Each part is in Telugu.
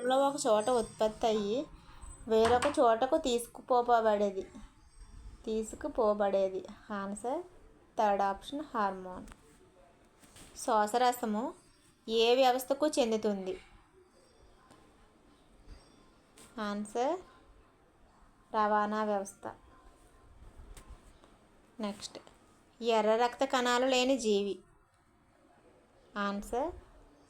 కాలంలో ఒక చోట ఉత్పత్తి అయ్యి వేరొక చోటకు తీసుకుపోబడేది. తీసుకుపోబడేది. Answer third option hormone. శ్వాసరసము ఏ వ్యవస్థకు చెందుతుంది? ఆన్సర్ రవాణా వ్యవస్థ. నెక్స్ట్ ఎర్ర రక్త కణాలు లేని జీవి. ఆన్సర్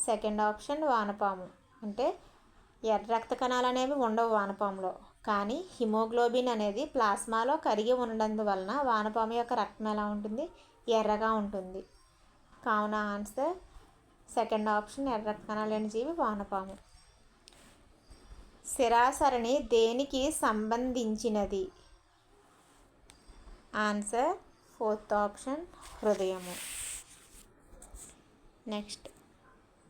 సెకండ్ ఆప్షన్ వానపాము. అంటే ఎర్ర రక్త కణాలు అనేవి ఉండవు వానపాములో. కానీ హిమోగ్లోబిన్ అనేది ప్లాస్మాలో కరిగి ఉండడందువలన వానపాము యొక్క రక్తం ఎలా ఉంటుంది? ఎర్రగా ఉంటుంది. కావున ఆన్సర్ సెకండ్ ఆప్షన్ ఎర్ర రక్త కణాలు లేని జీవి వానపాము. సిరాసరణి దేనికి సంబంధించినది? ఆన్సర్ ఫోర్త్ ఆప్షన్ హృదయము. నెక్స్ట్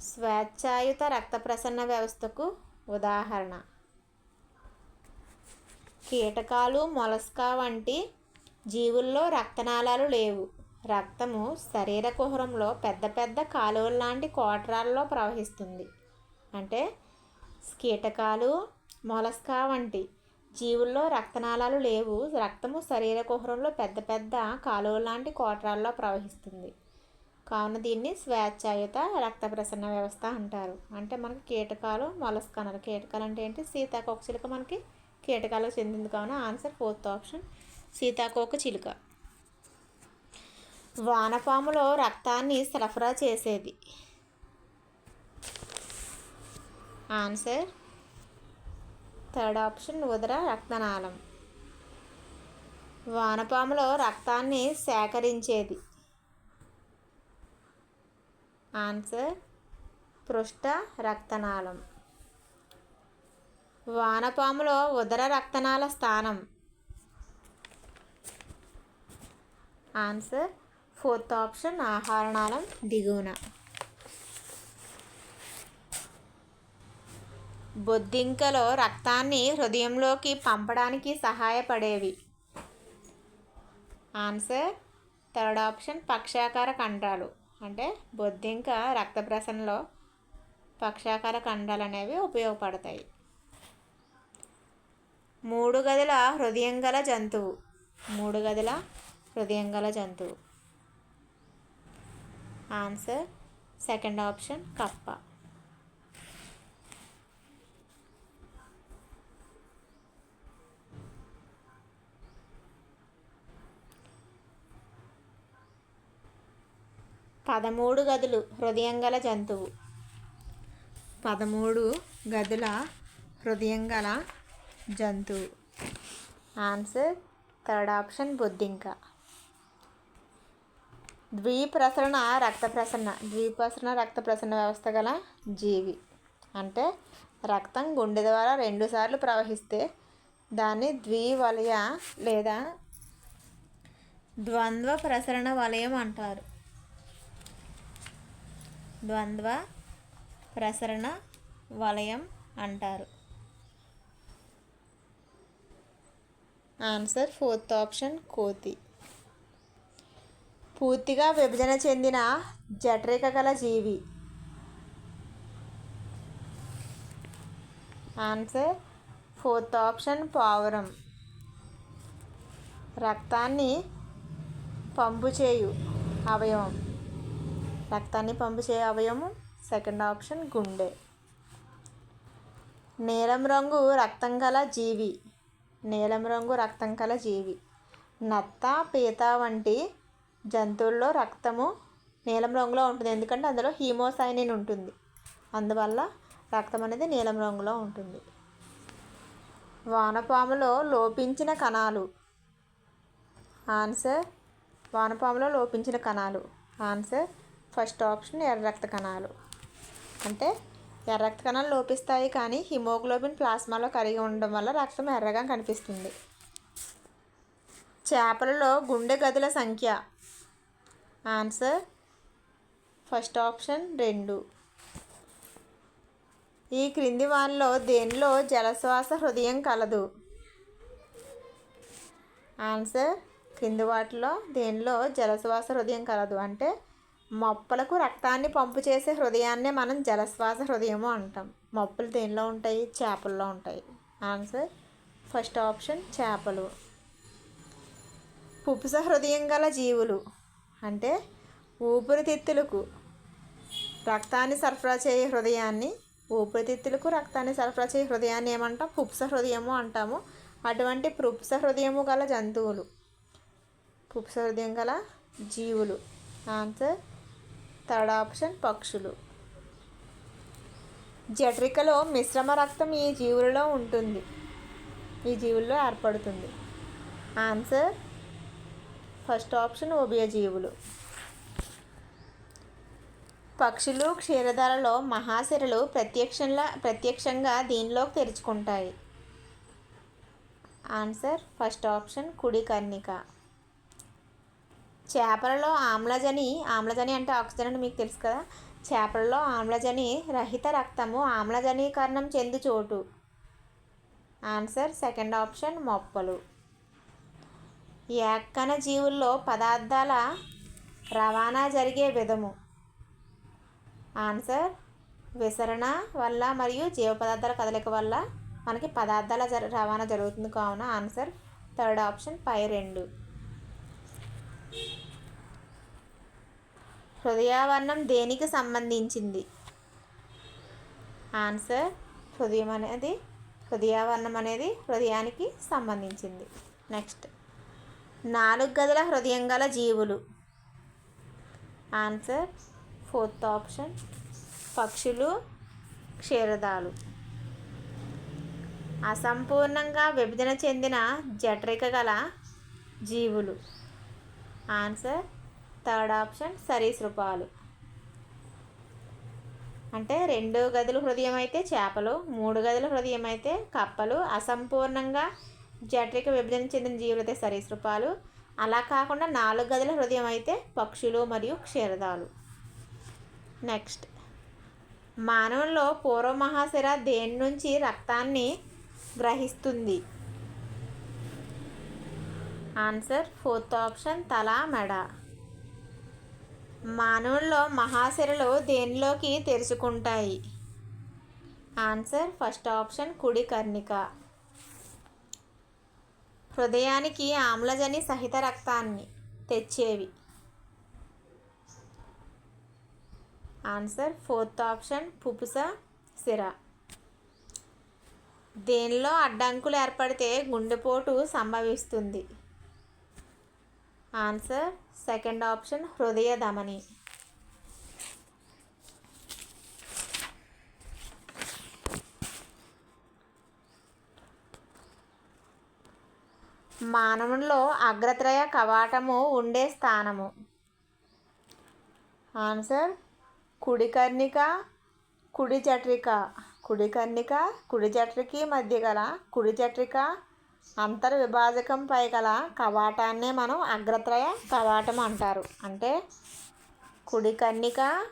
స్వేచ్ఛాయుత రక్త ప్రసరణ వ్యవస్థకు ఉదాహరణ. కీటకాలు మొలస్కా వంటి జీవుల్లో రక్తనాళాలు లేవు. రక్తము శరీర కుహరంలో పెద్ద పెద్ద కాలువల లాంటి కోటరాల్లో ప్రవహిస్తుంది. అంటే కీటకాలు మొలస్కా వంటి జీవుల్లో రక్తనాళాలు లేవు. రక్తము శరీర కుహరంలో పెద్ద పెద్ద కాలువలు లాంటి కోటరాల్లో ప్రవహిస్తుంది. కావున దీన్ని స్వేచ్ఛాయుత రక్త ప్రసరణ వ్యవస్థ అంటారు. అంటే మనకి కీటకాలు మొలస్కనలు కీటకాలు అంటే ఏంటి? సీతాకోక చిలుక మనకి కీటకాలకు చెందింది. కావున ఆన్సర్ ఫోర్త్ ఆప్షన్ సీతాకోక చిలుక. వానపాములో రక్తాన్ని సరఫరా చేసేది. ఆన్సర్ థర్డ్ ఆప్షన్ ఉదర రక్తనాళం. వానపాములో రక్తాన్ని సేకరించేది. ఆన్సర్ పృష్ఠ రక్తనాళం. వానపాములో ఉదర రక్తనాళ స్థానం. ఆన్సర్ ఫోర్త్ ఆప్షన్ ఆహారనాళం దిగువన. బొద్దింకలో రక్తాన్ని హృదయంలోకి పంపడానికి సహాయపడేవి. ఆన్సర్ థర్డ్ ఆప్షన్ పక్షాకార కండరాలు అంటే బొద్దింక రక్త ప్రసరణలో పక్షాకార కండాలు అనేవి ఉపయోగపడతాయి. మూడు గదుల హృదయం గల జంతువు. మూడు గదుల హృదయం గల జంతువు. ఆన్సర్ సెకండ్ ఆప్షన్ కప్ప. పదమూడు గదులు హృదయం గల జంతువు. పదమూడు గదుల హృదయం గల జంతువు. ఆన్సర్ థర్డ్ ఆప్షన్ బొద్దింక. ద్విప్రసరణ రక్త ప్రసరణ ద్విప్రసరణ రక్త ప్రసరణ వ్యవస్థ గల జీవి. అంటే రక్తం గుండె ద్వారా రెండుసార్లు ప్రవహిస్తే దాన్ని ద్వివలయ లేదా ద్వంద్వ ప్రసరణ వలయం అంటారు. ద్వంద్వ ప్రసరణ వలయం అంటారు. ఆన్సర్ ఫోర్త్ ఆప్షన్ కోతి. పూర్తిగా విభజన చెందిన జఠరిక గల జీవి. ఆన్సర్ ఫోర్త్ ఆప్షన్ పావురం. రక్తాన్ని పంపు చేయు అవయవం. రక్తాన్ని పంపు చేయ అవయవం. సెకండ్ ఆప్షన్ గుండె. నీలం రంగు రక్తం గల జీవి. నీలం రంగు రక్తం గల జీవి. నత్త పీత వంటి జంతువుల్లో రక్తము నీలం రంగులో ఉంటుంది. ఎందుకంటే అందులో హీమోసైనిన్ ఉంటుంది. అందువల్ల రక్తం అనేది నీలం రంగులో ఉంటుంది. వానపాములో లోపించిన కణాలు. ఆన్సర్ వానపాములో లోపించిన కణాలు. ఆన్సర్ ఫస్ట్ ఆప్షన్ ఎర్ర రక్త కణాలు. అంటే ఎర్ర రక్త కణాలు లోపిస్తాయి కానీ హిమోగ్లోబిన్ ప్లాస్మాలో కరిగి ఉండడం వల్ల రక్తం ఎర్రగా కనిపిస్తుంది. చేపలలో గుండె గదుల సంఖ్య. ఆన్సర్ ఫస్ట్ ఆప్షన్ రెండు. ఈ క్రింది వానిలో దేనిలో జలశ్వాస హృదయం కలదు? ఆన్సర్ క్రింది వాటిలో దేనిలో జలశ్వాస హృదయం కలదు? అంటే మొప్పలకు రక్తాన్ని పంపు చేసే హృదయాన్నే మనం జలశ్వాస హృదయము అంటాం. మొప్పలు దేనిలో ఉంటాయి? చేపల్లో ఉంటాయి. ఆన్సర్ ఫస్ట్ ఆప్షన్ చేపలు. పుపుస హృదయం గల జీవులు అంటే ఊపిరితిత్తులకు రక్తాన్ని సరఫరా చేయే హృదయాన్ని ఊపిరితిత్తులకు రక్తాన్ని సరఫరా చేయే హృదయాన్ని ఏమంటాం? పుప్స హృదయము అంటాము. అటువంటి పుప్స హృదయము గల జంతువులు. పుప్స హృదయం గల జీవులు. ఆన్సర్ థర్డ్ ఆప్షన్ పక్షులు. జఠరికలో మిశ్రమ రక్తం ఈ జీవులలో ఉంటుంది. ఈ జీవుల్లో ఏర్పడుతుంది. ఆన్సర్ ఫస్ట్ ఆప్షన్ ఉభయజీవులు పక్షులు క్షీరదాలలో మహాశిరలు ప్రత్యక్షంగా ప్రత్యక్షంగా దీనిలోకి తెరుచుకుంటాయి. ఆన్సర్ ఫస్ట్ ఆప్షన్ కుడి కర్ణిక చేపలలో ఆమ్లజని ఆమ్లజని అంటే ఆక్సిజన్ అని మీకు తెలుసు కదా? చేపలలో ఆమ్లజని రహిత రక్తము ఆమ్లజనీకరణం చెందు చోటు. ఆన్సర్ సెకండ్ ఆప్షన్ మొప్పలు. ఏక్కన జీవుల్లో పదార్థాల రవాణా జరిగే విధము. ఆన్సర్ విసరణ వల్ల మరియు జీవ పదార్థాల కదలిక వల్ల మనకి పదార్థాల జ రవాణా జరుగుతుంది కావున ఆన్సర్. థర్డ్ ఆప్షన్ పై రెండు. హృదయావరణం దేనికి సంబంధించింది? ఆన్సర్ హృదయం అనేది హృదయావరణం అనేది హృదయానికి సంబంధించింది. నెక్స్ట్ నాలుగు గదుల హృదయం గల జీవులు. ఆన్సర్ ఫోర్త్ ఆప్షన్ పక్షులు క్షీరదాలు. అసంపూర్ణంగా విభజన చెందిన జఠరిక గల జీవులు. ఆన్సర్ థర్డ్ ఆప్షన్ సరీసృపాలు అంటే రెండు గదుల హృదయం అయితే చేపలు మూడు గదుల హృదయం అయితే కప్పలు అసంపూర్ణంగా జట్రిక విభజన చెందిన జీవులు అయితే సరీసృపాలు అలా కాకుండా నాలుగు గదుల హృదయం అయితే పక్షులు మరియు క్షీరదాలు. నెక్స్ట్. మానవుల్లో పూర్వ మహాశిర దేని నుంచి రక్తాన్ని గ్రహిస్తుంది? ఆన్సర్ ఫోర్త్ ఆప్షన్ తల మెడ. మానవుల్లో మహాశిరలు దేనిలోకి తెరుచుకుంటాయి? ఆన్సర్ ఫస్ట్ ఆప్షన్ కుడి కర్ణిక. హృదయానికి ఆమ్లజని సహిత రక్తాన్ని తెచ్చేవి. ఆన్సర్ ఫోర్త్ ఆప్షన్ పుపుస సిర. దేనిలో అడ్డంకులు ఏర్పడితే గుండెపోటు సంభవిస్తుంది? ఆన్సర్ సెకండ్ ఆప్షన్ హృదయ ధమని మానవుల్లో అగ్రత్రయ కవాటము ఉండే స్థానము. ఆన్సర్ కుడికర్ణిక కుడి జట్రిక కుడికర్ణిక కుడి జట్రికి మధ్య గల కుడి జట్రిక అంతర్ విభాజకంపై గల కవాటాన్నే మనం అగ్రత్రయ కవాటం అంటారు. అంటే కుడి కన్నిక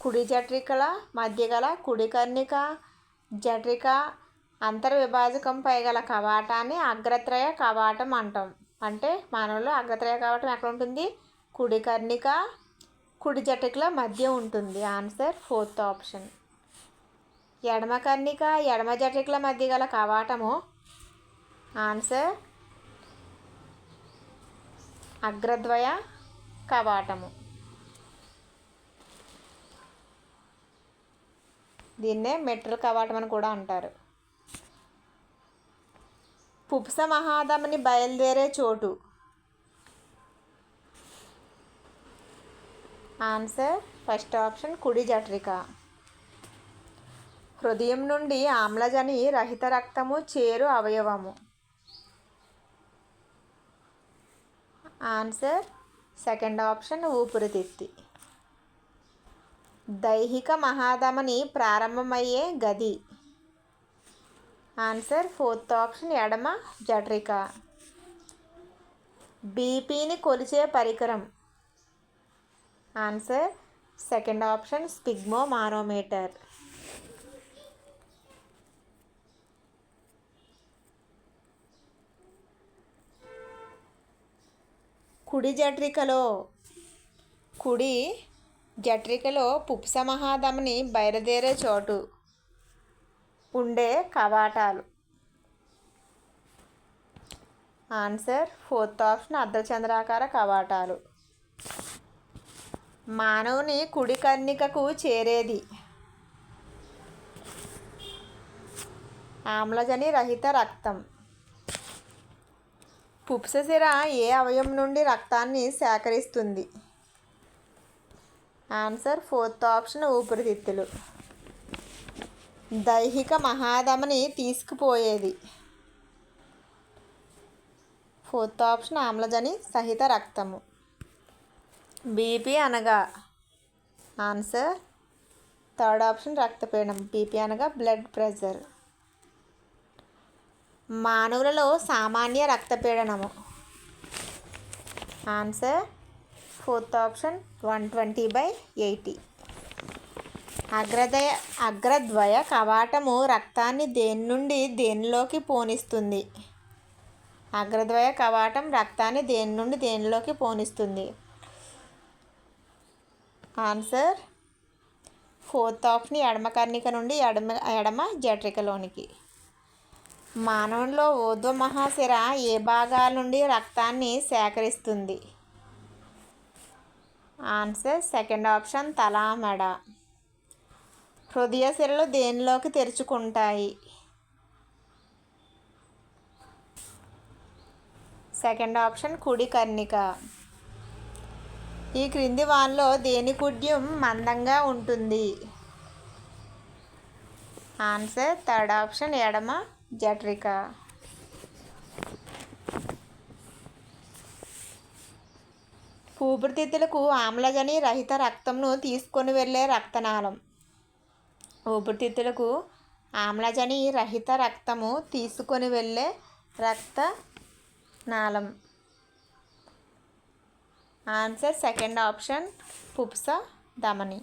కుడి జట్రికల మధ్య గల కుడి కన్నిక జట్రిక అంతర్ విభాజకంపై గల కవాటాన్ని అగ్రత్రయ కవాటం అంటాం. అంటే మానవుల్లో అగ్రత్రయ కవాటం ఎక్కడ ఉంటుంది? కుడి కర్ణిక కుడి జట్రికల మధ్య ఉంటుంది. Answer fourth option. ఎడమ కర్ణిక ఎడమ జట్రికల మధ్య గల కవాటము ఆన్సర్ అగ్రద్వయ కవాటము. దీన్నే మెట్రల్ కవాటం అని కూడా అంటారు. పుప్స మహాధమని బయలుదేరే చోటు. ఆన్సర్ ఫస్ట్ ఆప్షన్ కుడి జట్రిక హృదయం నుండి ఆమ్లజని రహిత రక్తము చేరు అవయవము. ఆన్సర్ సెకండ్ ఆప్షన్ ఊపిరితిత్తి. దైహిక మహాధమని ప్రారంభమయ్యే గది. ఆన్సర్ ఫోర్త్ ఆప్షన్ ఎడమ జట్రిక బీపీని కొలిచే పరికరం. Answer second option sphygmomanometer కుడి జట్రికలో కుడి జట్రికలో పుప్సమహాధమని బయలుదేరే చోటు ఉండే కవాటాలు. ఆన్సర్ ఫోర్త్ ఆప్షన్ అర్ధచంద్రాకార కవాటాలు. మానవుని కుడి కన్నికకు చేరేది. ఆమ్లజని రహిత రక్తం. పుప్సశిర ఏ అవయం నుండి రక్తాన్ని సేకరిస్తుంది? ఆన్సర్ ఫోర్త్ ఆప్షన్ ఊపిరితిత్తులు. దైహిక మహాధమని తీసుకుపోయేది. ఫోర్త్ ఆప్షన్ ఆమ్లజని సహిత రక్తము. బీపీ అనగా ఆన్సర్ థర్డ్ ఆప్షన్ రక్తపీడం బీపీ అనగా బ్లడ్ ప్రెషర్ మానవులలో సామాన్య రక్తపీడనము. Answer fourth option one twenty by eighty అగ్రదయ అగ్రద్వయ కవాటము రక్తాన్ని దేని నుండి దేనిలోకి పోనిస్తుంది? అగ్రద్వయ కవాటం రక్తాన్ని దేని నుండి దేనిలోకి పోనిస్తుంది? ఆన్సర్ ఫోర్త్ ఆప్షన్ ఎడమ కర్ణిక నుండి ఎడమ ఎడమ జట్రికలోనికి మానవుల్లో ఊర్ధ్వ మహాశిర ఏ భాగాల నుండి రక్తాన్ని సేకరిస్తుంది? ఆన్సర్ సెకండ్ ఆప్షన్ తల మెడ. హృదయ సిరలు దేనిలోకి తెరుచుకుంటాయి? సెకండ్ ఆప్షన్ కుడి కర్ణిక. ఈ క్రింది వాన్లో దేని కుడ్యం మందంగా ఉంటుంది? ఆన్సర్ థర్డ్ ఆప్షన్ ఎడమ. జట్రిక. ఊపిరితిత్తులకు ఆమ్లజని రహిత రక్తంను తీసుకొని వెళ్ళే రక్తనాళం. ఊపిరితిత్తులకు ఆమ్లజని రహిత రక్తము తీసుకొని వెళ్ళే రక్త నాళం ఆన్సర్ సెకండ్ ఆప్షన్ పుప్స ధమని.